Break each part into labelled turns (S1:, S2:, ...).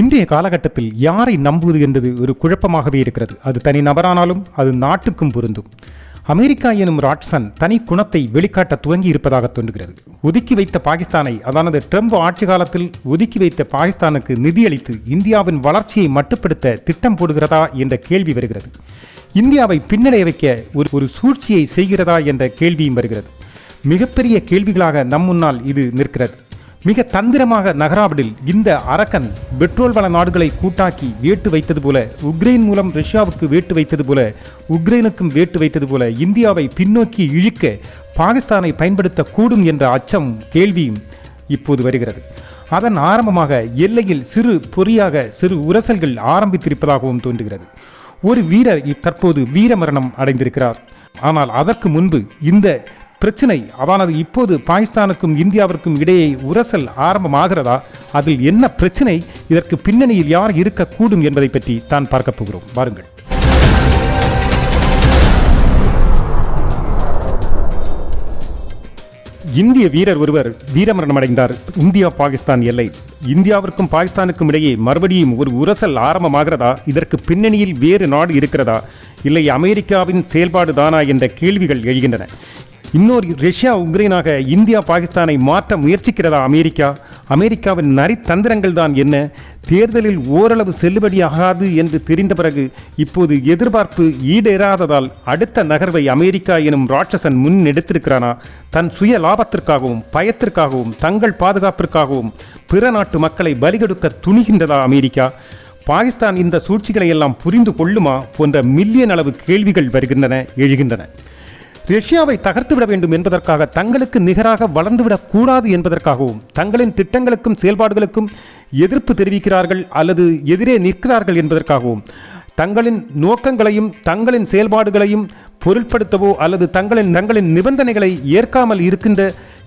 S1: இன்றைய காலகட்டத்தில் யாரை நம்புவது என்பது ஒரு குழப்பமாகவே இருக்கிறது. அது தனி நபரானாலும் அது நாட்டுக்கும் பொருந்தும். அமெரிக்கா எனும் ராட்சன் தனி குணத்தை வெளிக்காட்ட துவங்கி இருப்பதாக தோன்றுகிறது. ஒதுக்கி வைத்த பாகிஸ்தானை அதானது ட்ரம்ப் ஆட்சி காலத்தில் ஒதுக்கி வைத்த பாகிஸ்தானுக்கு நிதியளித்து இந்தியாவின் வளர்ச்சியை மட்டுப்படுத்த திட்டம் போடுகிறதா என்ற கேள்வி வருகிறது. இந்தியாவை பின்னடைய வைக்க ஒரு ஒரு சூழ்ச்சியை செய்கிறதா என்ற கேள்வியும் வருகிறது. மிகப்பெரிய கேள்விகளாக நம் முன்னால் இது நிற்கிறது. மிக தந்திரமாக நகராவிடில் இந்த அரக்கன் பெட்ரோல் வள நாடுகளை கூட்டாக்கி வேட்டு வைத்தது போல உக்ரைன் மூலம் ரஷ்யாவுக்கு வேட்டு வைத்தது போல உக்ரைனுக்கும் வேட்டு வைத்தது போல இந்தியாவை பின்னோக்கி இழுக்க பாகிஸ்தானை பயன்படுத்தக்கூடும் என்ற அச்சம் கேள்வியும் இப்போது வருகிறது. அதன் ஆரம்பமாக எல்லையில் சிறு பொறியாக சிறு உரசல்கள் ஆரம்பித்திருப்பதாகவும் தோன்றுகிறது. ஒரு வீரர் தற்போது வீரமரணம் அடைந்திருக்கிறார். ஆனால் அதற்கு முன்பு இந்த பிரச்சனை. அதானது இப்போது பாகிஸ்தானுக்கும் இந்தியாவிற்கும் இடையே உரசல் ஆரம்பமாகிறதா? அதில் என்ன பிரச்சனை? இதற்கு பின்னணியில் யார் இருக்கக்கூடும் என்பதை பற்றி தான் பார்க்கப் போகிறோம். வாருங்கள். இந்திய வீரர் ஒருவர் வீரமரணம் அடைந்தார் இந்தியா பாகிஸ்தான் எல்லை. இந்தியாவிற்கும் பாகிஸ்தானுக்கும் இடையே மறுபடியும் ஒரு உரசல் ஆரம்பமாகிறதா? இதற்கு பின்னணியில் வேறு நாடு இருக்கிறதா? இல்லை அமெரிக்காவின் செயல்பாடு தானா என்ற கேள்விகள் எழுகின்றன. இன்னொரு ரஷ்யா உக்ரைனாக இந்தியா பாகிஸ்தானை மாற்ற முயற்சிக்கிறதா அமெரிக்கா? அமெரிக்காவின் நரித்தந்திரங்கள் தான் என்ன? தேர்தலில் ஓரளவு செல்லுபடியாகாது என்று தெரிந்த பிறகு இப்போது எதிர்பார்ப்பு ஈடேறாததால் அடுத்த நகர்வை அமெரிக்கா எனும் ராட்சசன் முன்னெடுத்திருக்கிறானா தன் சுய லாபத்திற்காகவும் பயத்திற்காகவும் தங்கள் பாதுகாப்பிற்காகவும் பிற நாட்டு மக்களை பலிகெடுக்க துணிகின்றதா அமெரிக்கா? பாகிஸ்தான் இந்த சூழ்ச்சிகளை எல்லாம் புரிந்து கொள்ளுமா? போன்ற மில்லியன் அளவு கேள்விகள் வருகின்றன எழுகின்றன. ரஷ்யாவை தகர்த்துவிட வேண்டும் என்பதற்காக தங்களுக்கு நிகராக வளர்ந்துவிடக் கூடாது என்பதற்காகவும் தங்களின் திட்டங்களுக்கும் செயல்பாடுகளுக்கும் எதிர்ப்பு தெரிவிக்கிறார்கள் அல்லது எதிரே நிற்கிறார்கள் என்பதற்காகவும் தங்களின் நோக்கங்களையும் தங்களின் செயல்பாடுகளையும் பொருட்படுத்தவோ அல்லது தங்களின் தங்களின் நிபந்தனைகளை ஏற்காமல் இருக்கின்ற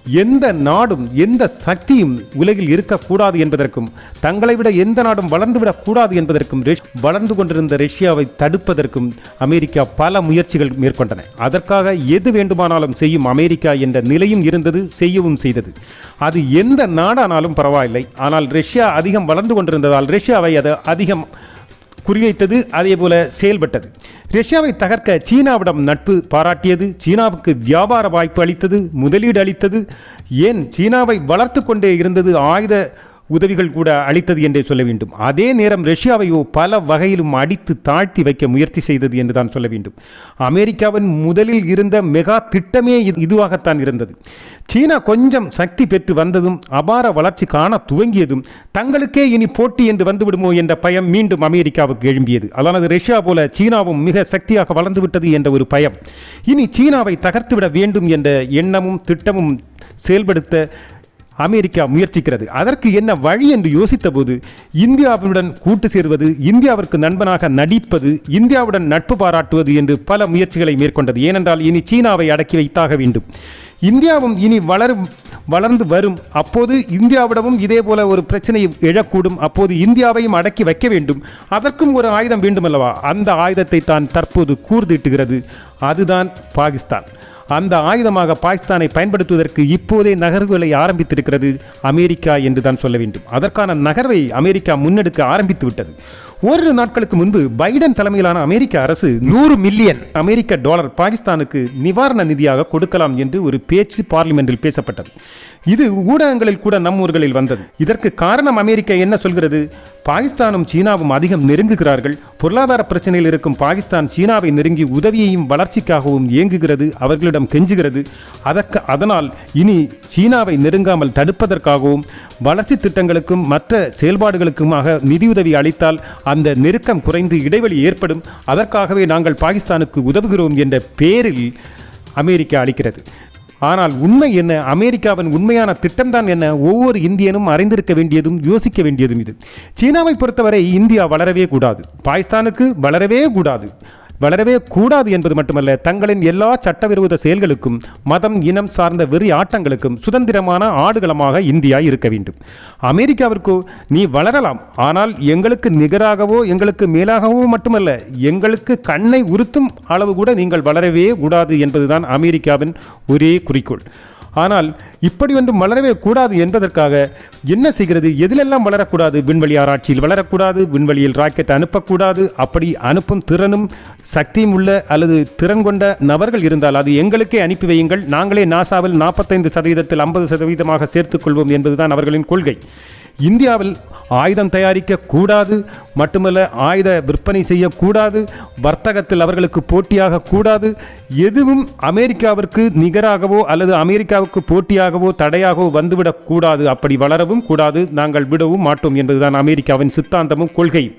S1: எந்த நாடும் எந்த சக்தியும் உலகில் இருக்கக்கூடாது என்பதற்கும் தங்களை விட எந்த நாடும் வளர்ந்துவிடக் கூடாது என்பதற்கும் ரஷ்- வளர்ந்து கொண்டிருந்த ரஷ்யாவை தடுப்பதற்கும் அமெரிக்கா பல முயற்சிகள் மேற்கொண்டன. அதற்காக எது வேண்டுமானாலும் செய்யும் அமெரிக்கா என்ற நிலையும் இருந்தது செய்யவும் செய்தது. அது எந்த நாடானாலும் பரவாயில்லை. ஆனால் ரஷ்யா அதிகம் வளர்ந்து கொண்டிருந்ததால் ரஷ்யாவை அது அதிகம் குறிவைத்தது அதே போல செயல்பட்டது. ரஷ்யாவை தகர்க்க சீனாவிடம் நட்பு பாராட்டியது சீனாவுக்கு வியாபார வாய்ப்பு அளித்தது முதலீடு அளித்தது. ஏன்? சீனாவை வளர்த்து கொண்டே இருந்தது ஆயுத உதவிகள் கூட அளித்தது என்றே சொல்ல வேண்டும். அதே நேரம் ரஷ்யாவையோ பல வகையிலும் அடித்து தாழ்த்தி வைக்க முயற்சி செய்தது என்று தான் சொல்ல வேண்டும். அமெரிக்காவின் முதலில் இருந்த மெகா திட்டமே இது- இதுவாகத்தான் இருந்தது. சீனா கொஞ்சம் சக்தி பெற்று வந்ததும் அபார வளர்ச்சி காண துவங்கியதும் தங்களுக்கே இனி போட்டி என்று வந்துவிடுமோ என்ற பயம் மீண்டும் அமெரிக்காவுக்கு எழும்பியது. அதானது ரஷ்யா போல சீனாவும் மிக சக்தியாக வளர்ந்து விட்டது என்ற ஒரு பயம். இனி சீனாவை தகர்த்துவிட வேண்டும் என்ற எண்ணமும் திட்டமும் செயல்படுத்த அமெரிக்கா முயற்சிக்கிறது. அதற்கு என்ன வழி என்று யோசித்தபோது இந்தியாவுடன் கூட்டு சேர்வது இந்தியாவிற்கு நண்பனாக நடிப்பது இந்தியாவுடன் நட்பு பாராட்டுவது என்று பல முயற்சிகளை மேற்கொண்டது. ஏனென்றால் இனி சீனாவை அடக்கி வைத்தாக வேண்டும். இந்தியாவும் இனி வளரும் வளர்ந்து வரும். அப்போது இந்தியாவிடமும் இதே போல ஒரு பிரச்சனையை எழக்கூடும். அப்போது இந்தியாவையும் அடக்கி வைக்க வேண்டும். அதற்கும் ஒரு ஆயுதம் வேண்டுமல்லவா? அந்த ஆயுதத்தை தான் தற்போது கூர்திட்டுகிறது. அதுதான் பாகிஸ்தான். அந்த ஆயுதமாக பாகிஸ்தானை பயன்படுத்துவதற்கு இப்போதே நகர்வுகளை ஆரம்பித்திருக்கிறது அமெரிக்கா என்று தான் சொல்ல வேண்டும். அதற்கான நகர்வை அமெரிக்கா முன்னெடுக்க ஆரம்பித்து விட்டது. ஓரிரு நாட்களுக்கு முன்பு பைடன் தலைமையிலான அமெரிக்க அரசு நூறு மில்லியன். அமெரிக்க டாலர் பாகிஸ்தானுக்கு நிவாரண நிதியாக கொடுக்கலாம் என்று ஒரு பேச்சு பார்லிமெண்டில் பேசப்பட்டது. இது ஊடகங்களில் கூட நம் ஊர்களில் வந்தது. இதற்கு காரணம் அமெரிக்கா என்ன சொல்கிறது? பாகிஸ்தானும் சீனாவும் அதிகம் நெருங்குகிறார்கள். பொருளாதார பிரச்சனையில் இருக்கும் பாகிஸ்தான் சீனாவை நெருங்கி உதவியையும் வளர்ச்சிக்காகவும் இயங்குகிறது அவர்களிடம் கெஞ்சுகிறது. அதற்கு அதனால் இனி சீனாவை நெருங்காமல் தடுப்பதற்காகவும் வளர்ச்சி திட்டங்களுக்கும் மற்ற செயல்பாடுகளுக்குமாக நிதியுதவி அளித்தால் அந்த நெருக்கம் குறைந்து இடைவெளி ஏற்படும். அதற்காகவே நாங்கள் பாகிஸ்தானுக்கு உதவுகிறோம் என்ற பேரில் அமெரிக்கா அளிக்கிறது. ஆனால் உண்மை என்ன? அமெரிக்காவின் உண்மையான திட்டம்தான் என்ன? ஒவ்வொரு இந்தியனும் அறிந்திருக்க வேண்டியதும் யோசிக்க வேண்டியதும் இது. சீனாவை பொறுத்தவரை இந்தியா வளரவே கூடாது. பாகிஸ்தானுக்கு வளரவே கூடாது. வளரவே கூடாது என்பது மட்டுமல்ல தங்களின் எல்லா சட்டவிரோத செயல்களுக்கும் மதம் இனம் சார்ந்த வெறி ஆட்டங்களுக்கும் சுதந்திரமான ஆடுகளமாக இந்தியா இருக்க வேண்டும். அமெரிக்காவிற்கோ நீ வளரலாம் ஆனால் எங்களுக்கு நிகராகவோ எங்களுக்கு மேலாகவோ மட்டுமல்ல எங்களுக்கு கண்ணை உறுத்தும் அளவு கூட நீங்கள் வளரவே கூடாது என்பதுதான் அமெரிக்காவின் ஒரே குறிக்கோள். ஆனால் இப்படி ஒன்று வளரவே கூடாது என்பதற்காக என்ன செய்கிறது? எதிலெல்லாம் வளரக்கூடாது விண்வெளி ஆராய்ச்சியில் வளரக்கூடாது விண்வெளியில் ராக்கெட் அனுப்பக்கூடாது அப்படி அனுப்பும் திறனும் சக்தியும் உள்ள அல்லது திறன் கொண்ட நபர்கள் இருந்தால் அது எங்களுக்கே அனுப்பி வையுங்கள். நாங்களே நாசாவில் நாற்பத்தைந்து சதவீதத்தில் ஐம்பது சதவீதமாக சேர்த்துக்கொள்வோம் என்பதுதான் அவர்களின் கொள்கை. இந்தியாவில் ஆயுதம் தயாரிக்க கூடாது மட்டுமல்ல ஆயுத விற்பனை செய்யக்கூடாது வர்த்தகத்தில் அவர்களுக்கு போட்டியாக கூடாது எதுவும் அமெரிக்காவிற்கு நிகராகவோ அல்லது அமெரிக்காவுக்கு போட்டியாகவோ தடையாகவோ வந்துவிடக்கூடாது. அப்படி வளரவும் கூடாது நாங்கள் விடவும் மாட்டோம் என்பதுதான் அமெரிக்காவின் சித்தாந்தமும் கொள்கையும்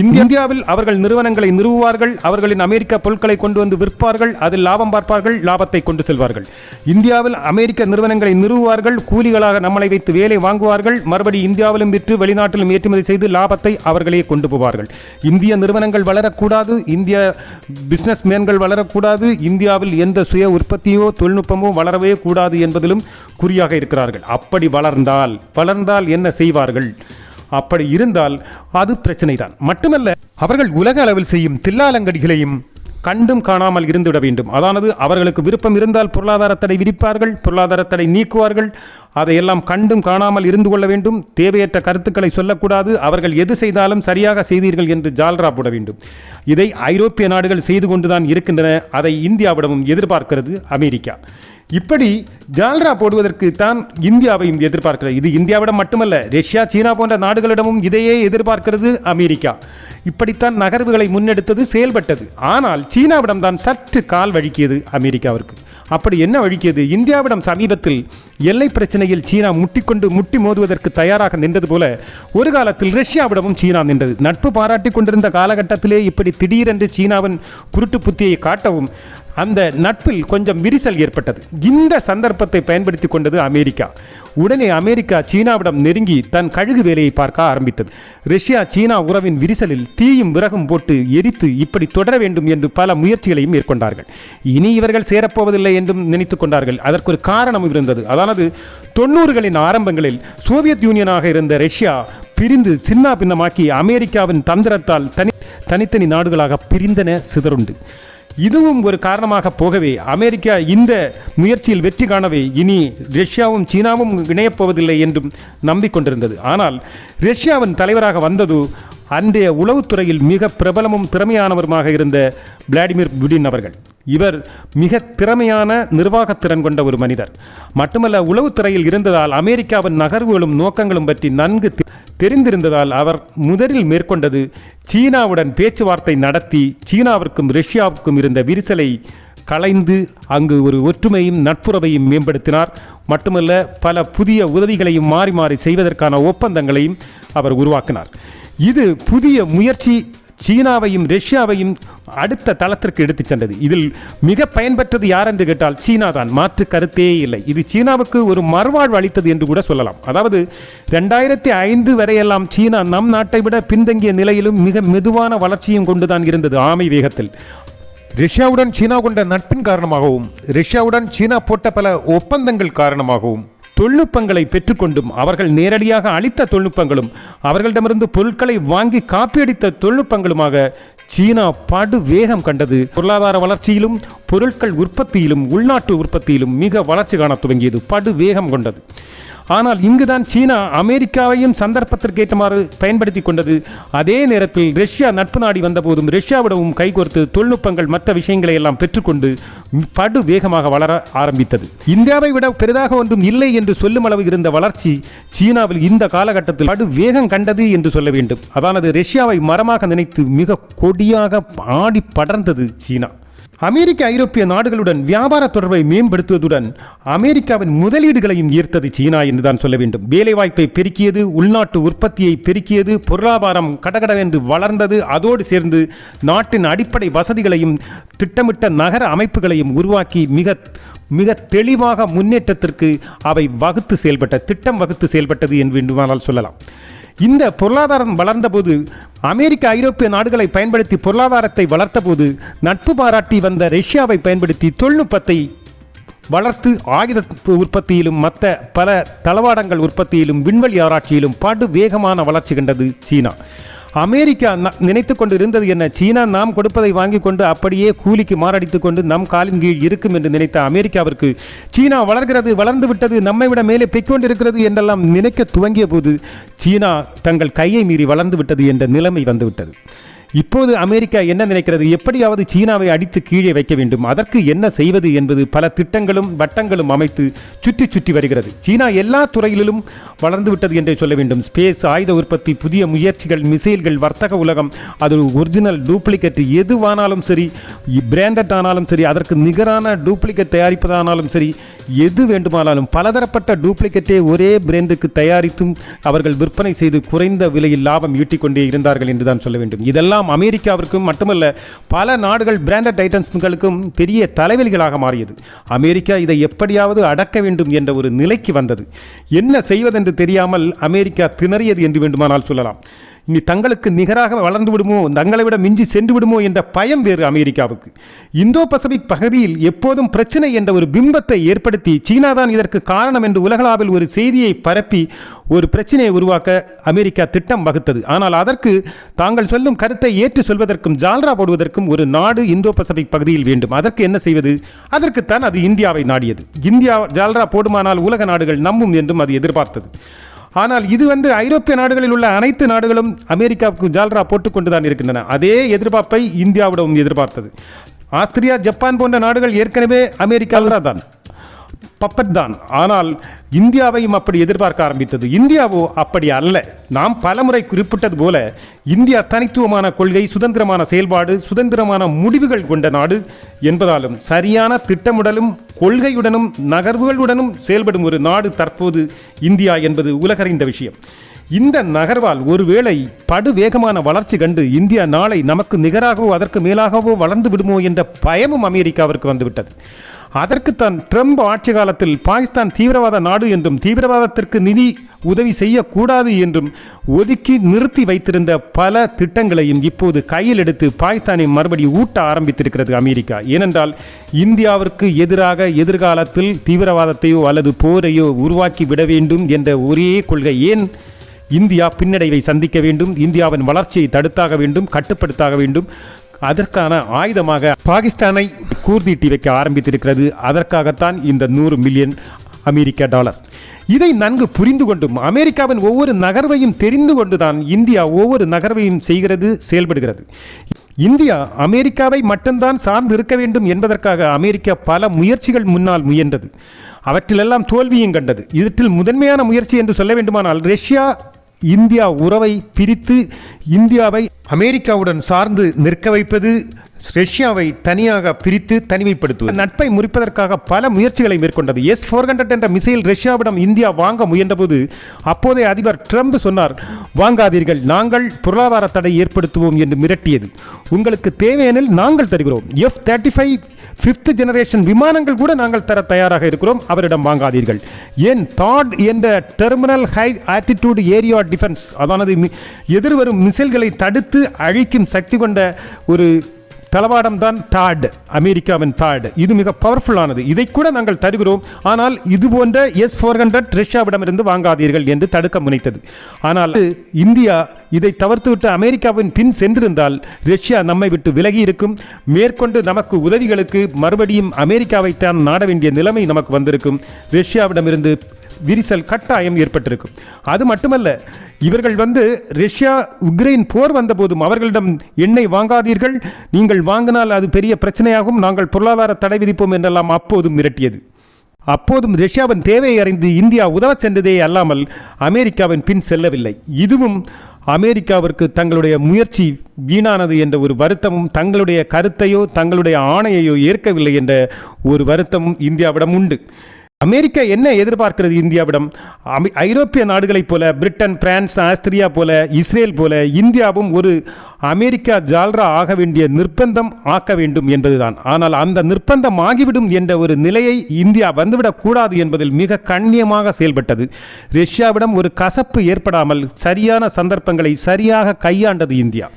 S1: இந்தியாவில் அவர்கள் நிறுவனங்களை நிறுவுவார்கள் அவர்களின் அமெரிக்க பொருட்களை கொண்டு வந்து விற்பார்கள் அதில் லாபம் பார்ப்பார்கள் லாபத்தை கொண்டு செல்வார்கள். இந்தியாவில் அமெரிக்க நிறுவனங்களை நிறுவுவார்கள் கூலிகளாக நம்மளை வைத்து வேலை வாங்குவார்கள் மறுபடி இந்தியாவிலும் விற்று வெளிநாட்டிலும் ஏற்றுமதி செய்து லாபத்தை அவர்களே கொண்டு போவார்கள். இந்திய நிறுவனங்கள் வளரக்கூடாது இந்திய பிசினஸ் மேன்கள் வளரக்கூடாது இந்தியாவில் எந்த சுய உற்பத்தியோ தொழில்நுட்பமோ வளரவே கூடாது என்பதிலும் குறியாக இருக்கிறார்கள். அப்படி வளர்ந்தால் வளர்ந்தால் என்ன செய்வார்கள்? அப்படி இருந்தால் அது பிரச்சனை தான் மட்டுமல்ல அவர்கள் உலக அளவில் செய்யும் தில்லாலங்கடிகளையும் கண்டும் காணாமல் இருந்துவிட வேண்டும். அதானது அவர்களுக்கு விருப்பம் இருந்தால் பொருளாதார தடை விரிப்பார்கள் பொருளாதார தடை நீக்குவார்கள். அதையெல்லாம் கண்டும் காணாமல் இருந்து கொள்ள வேண்டும். தேவையற்ற கருத்துக்களை சொல்லக்கூடாது. அவர்கள் எது செய்தாலும் சரியாக செய்தீர்கள் என்று ஜால்ரா போட வேண்டும். இதை ஐரோப்பிய நாடுகள் செய்து கொண்டுதான் இருக்கின்றன. அதை இந்தியாவிடமும் எதிர்பார்க்கிறது அமெரிக்கா. இப்படி ஜால்ரா போடுவதற்கு தான் இந்தியாவை எதிர்பார்க்கிறது. இது இந்தியாவிடம் மட்டுமல்ல ரஷ்யா சீனா போன்ற நாடுகளிடமும் இதையே எதிர்பார்க்கிறது அமெரிக்கா. இப்படித்தான் நகர்வுகளை முன்னெடுத்தது செயல்பட்டது. ஆனால் சீனாவிடம் தான் சற்று கால் வழுக்கியது அமெரிக்காவிற்கு. அப்படி என்ன வழுக்கியது? இந்தியாவிடம் சமீபத்தில் எல்லை பிரச்சனையில் சீனா முட்டிக்கொண்டு முட்டி மோதுவதற்கு தயாராக நின்றது போல ஒரு காலத்தில் ரஷ்யாவிடமும் சீனா நின்றது. நட்பு பாராட்டி கொண்டிருந்த காலகட்டத்திலே இப்படி திடீரென்று சீனாவின் குருட்டு புத்தியை காட்டவும் அந்த நட்பில் கொஞ்சம் விரிசல் ஏற்பட்டது. இந்த சந்தர்ப்பத்தை பயன்படுத்தி கொண்டது அமெரிக்கா. உடனே அமெரிக்கா சீனாவிடம் நெருங்கி தன் கழுகு வேலையை பார்க்க ஆரம்பித்தது. ரஷ்யா சீனா உறவின் விரிசலில் தீயும் விறகும் போட்டு எரித்து இப்படி தொடர வேண்டும் என்று பல முயற்சிகளையும் மேற்கொண்டார்கள். இனி இவர்கள் சேரப்போவதில்லை என்றும் நினைத்து கொண்டார்கள். அதற்கு ஒரு காரணம் இருந்தது. அதாவது தொண்ணூறுகளின் ஆரம்பங்களில் சோவியத் யூனியனாக இருந்த ரஷ்யா பிரிந்து சின்னா பின்னமாக்கி அமெரிக்காவின் தந்திரத்தால் தனி தனித்தனி நாடுகளாக பிரிந்தன சிதறுண்டு. இதுவும் ஒரு காரணமாக போகவே அமெரிக்கா இந்த முயற்சியில் வெற்றி காணவே இனி ரஷ்யாவும் சீனாவும் இணையப்போவதில்லை என்றும் நம்பிக்கொண்டிருந்தது. ஆனால் ரஷ்யாவின் தலைவராக வந்தது அன்றைய உளவுத்துறையில் மிக பிரபலமும் திறமையானவருமாக இருந்த விளாடிமிர் புடின் அவர்கள். இவர் மிக திறமையான நிர்வாகத்திறன் கொண்ட ஒரு மனிதர். மட்டுமல்ல உளவுத்துறையில் இருந்ததால் அமெரிக்காவின் நகர்வுகளும் நோக்கங்களும் பற்றி நன்கு தெரிந்திருந்ததால் அவர் முதலில் மேற்கொண்டது சீனாவுடன் பேச்சுவார்த்தை நடத்தி சீனாவிற்கும் ரஷ்யாவுக்கும் இருந்த விரிசலை களைந்து அங்கு ஒரு ஒற்றுமையும் நட்புறவையும் மேம்படுத்தினார். மட்டுமல்ல பல புதிய உதவிகளையும் மாறி மாறி செய்வதற்கான ஒப்பந்தங்களையும் அவர் உருவாக்கினார். இது புதிய முயற்சி சீனாவையும் ரஷ்யாவையும் அடுத்த தளத்திற்கு எடுத்துச் சென்றது. இதில் மிக பயன்பெற்றது யார் என்று கேட்டால் சீனா தான். மாற்று கருத்தே இல்லை. இது சீனாவுக்கு ஒரு மறுவாழ்வு அளித்தது என்று கூட சொல்லலாம். அதாவது ரெண்டாயிரத்தி ஐந்து வரையெல்லாம் சீனா நம் நாட்டை விட பின்தங்கிய நிலையிலும் மிக மெதுவான வளர்ச்சியும் கொண்டுதான் இருந்தது ஆமை வேகத்தில். ரஷ்யாவுடன் சீனா கொண்ட நட்பின் காரணமாகவும் ரஷ்யாவுடன் சீனா போட்ட பல ஒப்பந்தங்கள் காரணமாகவும் தொழில்நுட்பங்களை பெற்றுக்கொண்டும் அவர்கள் நேரடியாக அளித்த தொழில்நுட்பங்களும் அவர்களிடமிருந்து பொருட்களை வாங்கி காப்பியடித்த தொழில்நுட்பங்களுமாக சீனா படு வேகம் கண்டது. பொருளாதார வளர்ச்சியிலும் பொருட்கள் உற்பத்தியிலும் உள்நாட்டு உற்பத்தியிலும் மிக வளர்ச்சி காண துவங்கியது. படு வேகம் கொண்டது. ஆனால் இங்குதான் சீனா அமெரிக்காவையும் சந்தர்ப்பத்திற்கு ஏற்றமாறு பயன்படுத்தி கொண்டது அதே நேரத்தில் ரஷ்யா நட்பு நாடி வந்தபோதும் ரஷ்யாவிடமும் கைகோர்த்து தொழில்நுட்பங்கள் மற்ற விஷயங்களை எல்லாம் பெற்றுக்கொண்டு படு வேகமாக வளர ஆரம்பித்தது. இந்தியாவை விட பெரிதாக ஒன்றும் இல்லை என்று சொல்லும் அளவு இருந்த வளர்ச்சி சீனாவில் இந்த காலகட்டத்தில் படு வேகம் கண்டது என்று சொல்ல வேண்டும். அதானது ரஷ்யாவை மரமாக நினைத்து மிக கொடியாக ஆடி படர்ந்தது சீனா. அமெரிக்க ஐரோப்பிய நாடுகளுடன் வியாபார தொடர்பை மேம்படுத்துவதுடன் அமெரிக்காவின் முதலீடுகளையும் ஈர்த்தது சீனா என்றுதான் சொல்ல வேண்டும். வேலைவாய்ப்பை பெருக்கியது உள்நாட்டு உற்பத்தியை பெருக்கியது பொருளாதாரம் கடகடவென்று வளர்ந்தது அதோடு சேர்ந்து நாட்டின் அடிப்படை வசதிகளையும் திட்டமிட்ட நகர அமைப்புகளையும் உருவாக்கி மிக மிக தெளிவாக முன்னேற்றத்திற்கு அவை வகுத்து செயல்பட்ட திட்டம் வகுத்து செயல்பட்டது என்று வேண்டுமானால் சொல்லலாம். இந்த பொருளாதாரம் வளர்ந்தபோது அமெரிக்க ஐரோப்பிய நாடுகளை பயன்படுத்தி பொருளாதாரத்தை வளர்த்தபோது நட்பு பாராட்டி வந்த ரஷ்யாவை பயன்படுத்தி தொழில்நுட்பத்தை வளர்த்து ஆயுத உற்பத்தியிலும் மற்ற பல தளவாடங்கள் உற்பத்தியிலும் விண்வெளி ஆராய்ச்சியிலும் படு வேகமான வளர்ச்சி கண்டது சீனா. அமெரிக்கா நினைத்து கொண்டு இருந்தது என்ன? சீனா நாம் கொடுப்பதை வாங்கி கொண்டு அப்படியே கூலிக்கு மாரடித்துக் கொண்டு நம் காலின் கீழ் இருக்கும் என்று நினைத்த அமெரிக்காவிற்கு சீனா வளர்கிறது வளர்ந்து விட்டது நம்மை விட மேலே பெய்கொண்டிருக்கிறது என்றெல்லாம் நினைக்க துவங்கிய போது சீனா தங்கள் கையை மீறி வளர்ந்து விட்டது என்ற நிலைமை வந்துவிட்டது. இப்போது அமெரிக்கா என்ன நினைக்கிறது? எப்படியாவது சீனாவை அடித்து கீழே வைக்க வேண்டும். அதற்கு என்ன செய்வது என்பது பல திட்டங்களும் வட்டங்களும் அமைத்து சுற்றி சுற்றி வருகிறது. சீனா எல்லா துறையிலும் வளர்ந்து விட்டது என்றே சொல்ல வேண்டும். ஸ்பேஸ் ஆயுத உற்பத்தி புதிய முயற்சிகள் மிசைல்கள் வர்த்தக உலகம் அது ஒரிஜினல் டூப்ளிகேட். எதுவானாலும் சரி பிராண்டட் ஆனாலும் சரி அதற்கு நிகரான டூப்ளிகேட் தயாரிப்பதானாலும் சரி எது வேண்டுமானாலும் பலதரப்பட்ட டூப்ளிகேட்டை ஒரே பிராண்டுக்கு தயாரித்தும் அவர்கள் விற்பனை செய்து குறைந்த விலையில் லாபம் ஈட்டிக்கொண்டே இருந்தார்கள் என்று தான் சொல்ல வேண்டும். இதெல்லாம் அமெரிக்காவிற்கும் மட்டுமல்ல பல நாடுகள் பிராண்டட் ஐட்டம்ஸ்களுக்கும் பெரிய தலைவலிகளாக மாறியது. அமெரிக்கா இதை எப்படியாவது அடக்க வேண்டும் என்ற ஒரு நிலைக்கு வந்தது. என்ன செய்வதென்று தெரியாமல் அமெரிக்கா திணறியது என்று வேண்டுமானால் சொல்லலாம். இனி தங்களுக்கு நிகராக வளர்ந்து விடுமோ? தங்களை விட மிஞ்சி சென்று விடுமோ? என்ற பயம் வேறு அமெரிக்காவுக்கு. இந்தோ பசிபிக் பகுதியில் எப்போதும் பிரச்சனை என்ற ஒரு பிம்பத்தை ஏற்படுத்தி சீனா தான் இதற்கு காரணம் என்று உலகளாவில் ஒரு செய்தியை பரப்பி ஒரு பிரச்சனையை உருவாக்க அமெரிக்கா திட்டம் வகுத்தது. ஆனால் அதற்கு தாங்கள் சொல்லும் கருத்தை ஏற்று சொல்வதற்கும் ஜால்ரா போடுவதற்கும் ஒரு நாடு இந்தோ பசிபிக் பகுதியில் வேண்டும். அதற்கு என்ன செய்வது? அதற்குத்தான் அது இந்தியாவை நாடியது. இந்தியா ஜால்ரா போடுமானால் உலக நாடுகள் நம்பும் என்றும் அது எதிர்பார்த்தது. ஆனால் இது வந்து ஐரோப்பிய நாடுகளில் உள்ள அனைத்து நாடுகளும் அமெரிக்காவுக்கு ஜால்ரா போட்டுக்கொண்டு தான் இருக்கின்றன. அதே எதிர்பார்ப்பை இந்தியாவிடம் எதிர்பார்த்தது. ஆஸ்திரியா ஜப்பான் போன்ற நாடுகள் ஏற்கனவே அமெரிக்காவில் தான் பப்பட் தான். ஆனால் இந்தியாவையும் அப்படி எதிர்பார்க்க ஆரம்பித்தது. இந்தியாவோ அப்படி அல்ல. நாம் பலமுறை குறிப்பிட்டது போல இந்தியா தனித்துவமான கொள்கை சுதந்திரமான செயல்பாடு சுதந்திரமான முடிவுகள் கொண்ட நாடு என்பதாலும் சரியான திட்டமிடலும் கொள்கையுடனும் நகர்வுகளுடனும் செயல்படும் ஒரு நாடு தற்போது இந்தியா என்பது உலகறிந்த விஷயம். இந்த நகர்வால் ஒருவேளை படுவேகமான வளர்ச்சி கண்டு இந்தியா நாளை நமக்கு நிகராகவோ அதற்கு மேலாகவோ வளர்ந்து விடுமோ என்ற பயமும் அமெரிக்காவிற்கு வந்துவிட்டது. அதற்குத்தான் ட்ரம்ப் ஆட்சி காலத்தில் பாகிஸ்தான் தீவிரவாத நாடு என்றும் தீவிரவாதத்திற்கு நிதி உதவி செய்யக்கூடாது என்றும் ஒதுக்கி நிறுத்தி வைத்திருந்த பல திட்டங்களையும் இப்போது கையில் எடுத்து பாகிஸ்தானை மறுபடி ஊட்ட ஆரம்பித்திருக்கிறது அமெரிக்கா. ஏனென்றால் இந்தியாவிற்கு எதிராக எதிர்காலத்தில் தீவிரவாதத்தையோ அல்லது போரையோ உருவாக்கி விட வேண்டும் என்ற ஒரே கொள்கை. ஏன்? இந்தியா பின்னடைவை சந்திக்க வேண்டும் இந்தியாவின் வளர்ச்சியை தடுத்தாக வேண்டும் கட்டுப்படுத்தாக வேண்டும். அதற்கான ஆயுதமாக பாகிஸ்தானை கூர்தீட்டி வைக்க ஆரம்பித்திருக்கிறது. அதற்காகத்தான் இந்த நூறு மில்லியன் அமெரிக்க டாலர். இதை நன்கு புரிந்து கொண்டும் அமெரிக்காவின் ஒவ்வொரு நகர்வையும் தெரிந்து கொண்டுதான் இந்தியா ஒவ்வொரு நகர்வையும் செய்கிறது செயல்படுகிறது. இந்தியா அமெரிக்காவை மட்டும்தான் சார்ந்து இருக்க வேண்டும் என்பதற்காக அமெரிக்கா பல முயற்சிகள் முன்னால் முயன்றது. அவற்றிலெல்லாம் தோல்வியும் கண்டது. இதற்றில் முதன்மையான முயற்சி என்று சொல்ல வேண்டுமானால் ரஷ்யா இந்தியா உறவை பிரித்து இந்தியாவை அமெரிக்காவுடன் சார்ந்து நிற்க வைப்பது ரஷ்யாவை தனியாக பிரித்து தனிமைப்படுத்துவது. நட்பை முறிப்பதற்காக பல முயற்சிகளை மேற்கொண்டது. எஸ் ஃபோர் ஹண்ட்ரட் என்ற மிசைல் ரஷ்யாவிடம் இந்தியா வாங்க முயன்றபோது அப்போதைய அதிபர் ட்ரம்ப் சொன்னார் வாங்காதீர்கள் நாங்கள் பொருளாதார தடை ஏற்படுத்துவோம் என்று மிரட்டியது. உங்களுக்கு தேவையெனில் நாங்கள் தருகிறோம். F thirty five fifth generation விமானங்கள் கூட நாங்கள் தர தயாராக இருக்கிறோம். அவரிடம் வாங்காதீர்கள். ஏன்? தாட் என்ற terminal high altitude area defence அதானது எதிர்வரும் மிசைல்களை தடுத்து அழிக்கும் சக்தி கொண்ட ஒரு தளவாடம் தான் தாட் அமெரிக்காவின் தாட். இது மிக பவர்ஃபுல்லானது இதை கூட நாங்கள் தருகிறோம். ஆனால் இது போன்ற எஸ் ஃபோர் ஹண்ட்ரட் ரஷ்யாவிடமிருந்து வாங்காதீர்கள் என்று தடுக்க முனைத்தது. ஆனால் இந்தியா இதை தவிர்த்துவிட்டு அமெரிக்காவின் பின் சென்றிருந்தால் ரஷ்யா நம்மை விட்டு விலகி இருக்கும் மேற்கொண்டு நமக்கு உதவிகளுக்கு மறுபடியும் அமெரிக்காவை தான் நாட வேண்டிய நிலைமை நமக்கு வந்திருக்கும். ரஷ்யாவிடமிருந்து விரிசல் கட்டாயம் ஏற்பட்டிருக்கும். அது மட்டுமல்ல இவர்கள் வந்து ரஷ்யா உக்ரைன் போர் வந்தபோதும் அவர்களிடம் எண்ணெய் வாங்காதீர்கள். நீங்கள் வாங்கினால் அது பெரிய பிரச்சனையாகும். நாங்கள் பொருளாதார தடை விதிப்போம் என்றெல்லாம் அப்போதும் மிரட்டியது. அப்போதும் ரஷ்யாவின் தேவையை அறிந்து இந்தியா உதவச் சென்றதே அல்லாமல் அமெரிக்காவின் பின் செல்லவில்லை. இதுவும் அமெரிக்காவிற்கு தங்களுடைய முயற்சி வீணானது என்ற ஒரு வருத்தமும் தங்களுடைய கருத்தையோ தங்களுடைய ஆணையையோ ஏற்கவில்லை என்ற ஒரு வருத்தமும் இந்தியாவிடம் உண்டு. அமெரிக்கா என்ன எதிர்பார்க்கிறது இந்தியாவிடம்? அமெ- ஐரோப்பிய நாடுகளைப் போல பிரிட்டன் பிரான்ஸ் ஆஸ்திரியா போல இஸ்ரேல் போல இந்தியாவும் ஒரு அமெரிக்கா ஜால்ரா ஆக வேண்டிய நிர்பந்தம் ஆக்க வேண்டும் என்பதுதான். ஆனால் அந்த நிர்பந்தம் ஆகிவிடும் என்ற ஒரு நிலையை இந்தியா வந்துவிடக்கூடாது என்பதில் மிக கண்ணியமாக செயல்பட்டது. ரஷ்யாவிடம் ஒரு கசப்பு ஏற்படாமல் சரியான சந்தர்ப்பங்களை சரியாக கையாண்டது இந்தியா.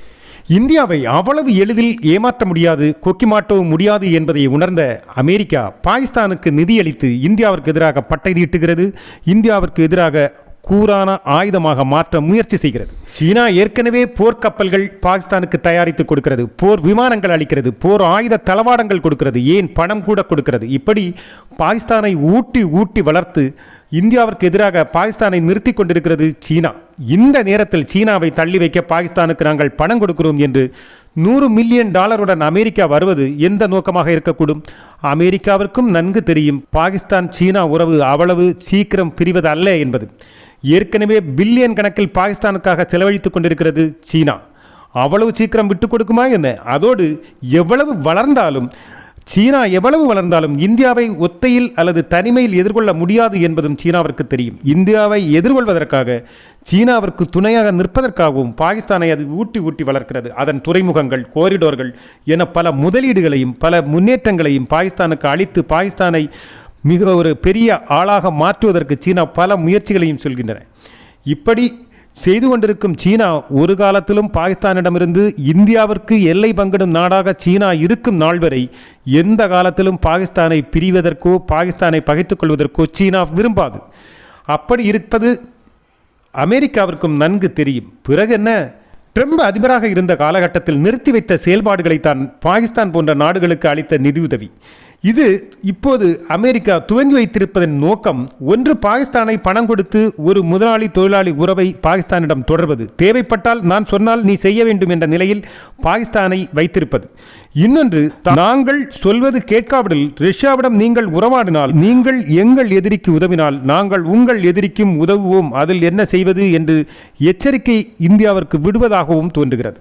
S1: இந்தியாவை அவ்வளவு எளிதில் ஏமாற்ற முடியாது கொக்கி மாட்டவும் முடியாது என்பதை உணர்ந்த அமெரிக்கா பாகிஸ்தானுக்கு நிதியளித்து இந்தியாவிற்கு எதிராக பட்டை தீட்டுகிறது. இந்தியாவிற்கு எதிராக கூரான ஆயுதமாக மாற்ற முயற்சி செய்கிறது. சீனா ஏற்கனவே போர்க்கப்பல்கள் பாகிஸ்தானுக்கு தயாரித்து கொடுக்கிறது. போர் விமானங்கள் அளிக்கிறது. போர் ஆயுத தளவாடங்கள் கொடுக்கிறது. ஏன் பணம் கூட கொடுக்கிறது? இப்படி பாகிஸ்தானை ஊட்டி ஊட்டி வளர்த்து இந்தியாவிற்கு எதிராக பாகிஸ்தானை நிறுத்தி கொண்டிருக்கிறது சீனா. இந்த நேரத்தில் சீனாவை தள்ளி வைக்க பாகிஸ்தானுக்கு நாங்கள் பணம் கொடுக்கிறோம் என்று நூறு மில்லியன் டாலருடன் அமெரிக்கா வருவது எந்த நோக்கமாக இருக்கக்கூடும்? அமெரிக்காவிற்கும் நன்கு தெரியும் பாகிஸ்தான் சீனா உறவு அவ்வளவு சீக்கிரம் பிரிவது அல்ல என்பது. ஏற்கனவே பில்லியன் கணக்கில் பாகிஸ்தானுக்காக செலவழித்துக் கொண்டிருக்கிறது சீனா. அவ்வளவு சீக்கிரம் விட்டுக் கொடுக்குமா என்ன? அதோடு எவ்வளவு வளர்ந்தாலும் சீனா எவ்வளவு வளர்ந்தாலும் இந்தியாவை ஒத்தையில் அல்லது தனிமையில் எதிர்கொள்ள முடியாது என்பதும் சீனாவிற்கு தெரியும். இந்தியாவை எதிர்கொள்வதற்காக சீனாவிற்கு துணையாக நிற்பதற்காகவும் பாகிஸ்தானை அது ஊட்டி ஊட்டி வளர்க்கிறது. அதன் துறைமுகங்கள் கோரிடோர்கள் என பல முதலீடுகளையும் பல முன்னேற்றங்களையும் பாகிஸ்தானுக்கு அளித்து பாகிஸ்தானை மிக ஒரு பெரிய ஆளாக மாற்றுவதற்கு சீனா பல முயற்சிகளையும் சொல்கின்றன. இப்படி செய்து கொண்டிருக்கும் சீனா ஒரு காலத்திலும் பாகிஸ்தானிடமிருந்து இந்தியாவிற்கு எல்லை பங்கிடும் நாடாக சீனா இருக்கும் நாள் வரை எந்த காலத்திலும் பாகிஸ்தானை பிரிவதற்கோ பாகிஸ்தானை பகைத்துக் கொள்வதற்கோ சீனா விரும்பாது. அப்படி இருப்பது அமெரிக்காவிற்கும் நன்கு தெரியும். பிறகு என்ன? ட்ரம்ப் அதிபராக இருந்த காலகட்டத்தில் நிறுத்தி வைத்த செயல்பாடுகளை தான் பாகிஸ்தான் போன்ற நாடுகளுக்கு அளித்த நிதியுதவி. இது இப்போது அமெரிக்கா துவங்கி வைத்திருப்பதன் நோக்கம் ஒன்று பாகிஸ்தானை பணம் கொடுத்து ஒரு முதலாளி தொழிலாளி உறவை பாகிஸ்தானிடம் தொடர்வது. தேவைப்பட்டால் நான் சொன்னால் நீ செய்ய வேண்டும் என்ற நிலையில் பாகிஸ்தானை வைத்திருப்பது. இன்னொன்று நாங்கள் சொல்வது கேட்காவிடில் ரஷ்யாவிடம் நீங்கள் உறவாடினால் நீங்கள் எங்கள் எதிரிக்கு உதவினால் நாங்கள் உங்கள் எதிரிக்கும் உதவுவோம். அதில் என்ன செய்வது என்று எச்சரிக்கை இந்தியாவிற்கு விடுவதாகவும் தோன்றுகிறது.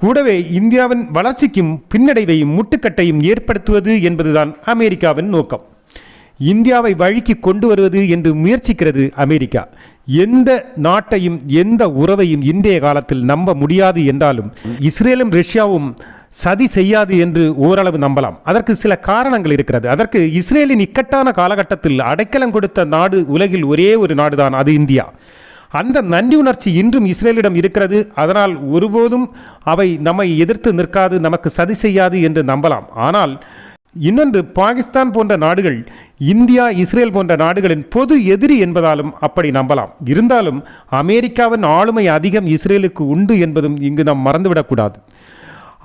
S1: கூடவே இந்தியாவின் வளர்ச்சிக்கும் பின்னடைவையும் முட்டுக்கட்டையும் ஏற்படுத்துவது என்பதுதான் அமெரிக்காவின் நோக்கம். இந்தியாவை வழிக்கு கொண்டு வருவது என்று முயற்சிக்கிறது அமெரிக்கா. எந்த நாட்டையும் எந்த உறவையும் இன்றைய காலத்தில் நம்ப முடியாது என்றாலும் இஸ்ரேலும் ரஷ்யாவும் சதி செய்யாது என்று ஓரளவு நம்பலாம். அதற்கு சில காரணங்கள் இருக்கிறது. அதற்கு இஸ்ரேலின் இக்கட்டான காலகட்டத்தில் அடைக்கலம் கொடுத்த நாடு உலகில் ஒரே ஒரு நாடுதான் அது இந்தியா. அந்த நன்றி உணர்ச்சி இன்றும் இஸ்ரேலிடம் இருக்கிறது. அதனால் ஒருபோதும் அவை நம்மை எதிர்த்து நிற்காது நமக்கு சதி செய்யாது என்று நம்பலாம். ஆனால் இன்னொன்று பாகிஸ்தான் போன்ற நாடுகள் இந்தியா இஸ்ரேல் போன்ற நாடுகளின் பொது எதிரி என்பதாலும் அப்படி நம்பலாம். இருந்தாலும் அமெரிக்காவின் ஆளுமை அதிகம் இஸ்ரேலுக்கு உண்டு என்பதும் இங்கு நாம் மறந்துவிடக்கூடாது.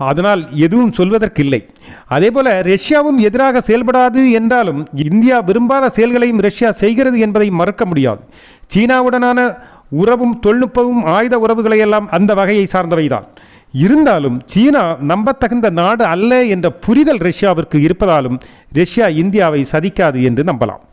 S1: அதனால் எதுவும் சொல்வதற்கில்லை. அதேபோல ரஷ்யாவும் எதிராக செயல்படாது என்றாலும் இந்தியா விரும்பாத செயல்களையும் ரஷ்யா செய்கிறது என்பதை மறுக்க முடியாது. சீனாவுடனான உறவும் தொழில்நுட்பமும் ஆயுத உறவுகளையெல்லாம் அந்த வகையை சார்ந்தவைதான். இருந்தாலும் சீனா நம்பத்தகுந்த நாடு அல்ல என்ற புரிதல் ரஷ்யாவிற்கு இருப்பதாலும் ரஷ்யா இந்தியாவை சதிக்காது என்று நம்பலாம்.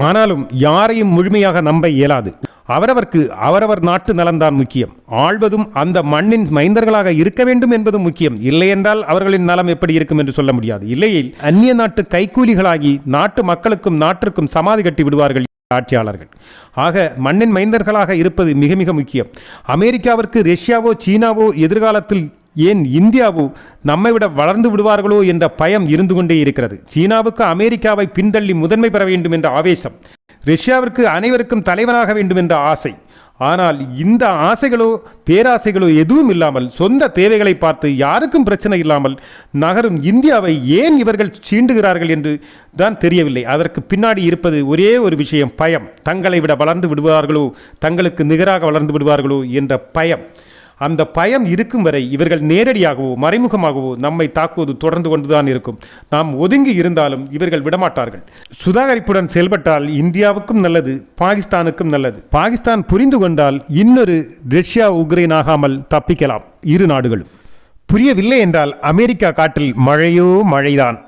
S1: ஆனாலும் யாரையும் முழுமையாக நம்ப இயலாது. அவரவர்க்கு அவரவர் நாட்டு நலன்தான் முக்கியம். ஆழ்வதும் அந்த மண்ணின் மைந்தர்களாக இருக்க வேண்டும் என்பதும் முக்கியம். இல்லையென்றால் அவர்களின் நலம் எப்படி இருக்கும் என்று சொல்ல முடியாது. இல்லையில் அந்நிய நாட்டு கைக்கூலிகளாகி நாட்டு மக்களுக்கும் நாட்டிற்கும் சமாதி கட்டி விடுவார்கள் ஆட்சியாளர்கள். ஆக மண்ணின் மைந்தர்களாக இருப்பது மிக மிக முக்கியம். அமெரிக்காவிற்கு ரஷ்யாவோ சீனாவோ எதிர்காலத்தில் ஏன் இந்தியாவோ நம்மை விட வளர்ந்து விடுவார்களோ என்ற பயம் இருந்து கொண்டே இருக்கிறது. சீனாவுக்கு அமெரிக்காவை பின்தள்ளி முதன்மை பெற வேண்டும் என்ற ஆவேசம். ரஷ்யாவிற்கு அனைவருக்கும் தலைவனாக வேண்டும் என்ற ஆசை. ஆனால் இந்த ஆசைகளோ பேராசைகளோ எதுவும் இல்லாமல் சொந்த தேவைகளை பார்த்து யாருக்கும் பிரச்சனை இல்லாமல் நகரும் இந்தியாவை ஏன் இவர்கள் சீண்டுகிறார்கள் என்று தான் தெரியவில்லை. அதற்கு பின்னாடி இருப்பது ஒரே ஒரு விஷயம் பயம். தங்களை விட வளர்ந்து விடுவார்களோ தங்களுக்கு நிகராக வளர்ந்து விடுவார்களோ என்ற பயம். அந்த பயம் இருக்கும் வரை இவர்கள் நேரடியாகவோ மறைமுகமாகவோ நம்மை தாக்குவது தொடர்ந்து கொண்டுதான் இருக்கும். நாம் ஒதுங்கி இருந்தாலும் இவர்கள் விடமாட்டார்கள். சுதாகரிப்புடன் செயல்பட்டால் இந்தியாவுக்கும் நல்லது பாகிஸ்தானுக்கும் நல்லது. பாகிஸ்தான் புரிந்து கொண்டால் இன்னொரு ரஷ்யா உக்ரைன் ஆகாமல் தப்பிக்கலாம் இரு நாடுகளும். புரியவில்லை என்றால் அமெரிக்கா காட்டில் மழையோ மழைதான்.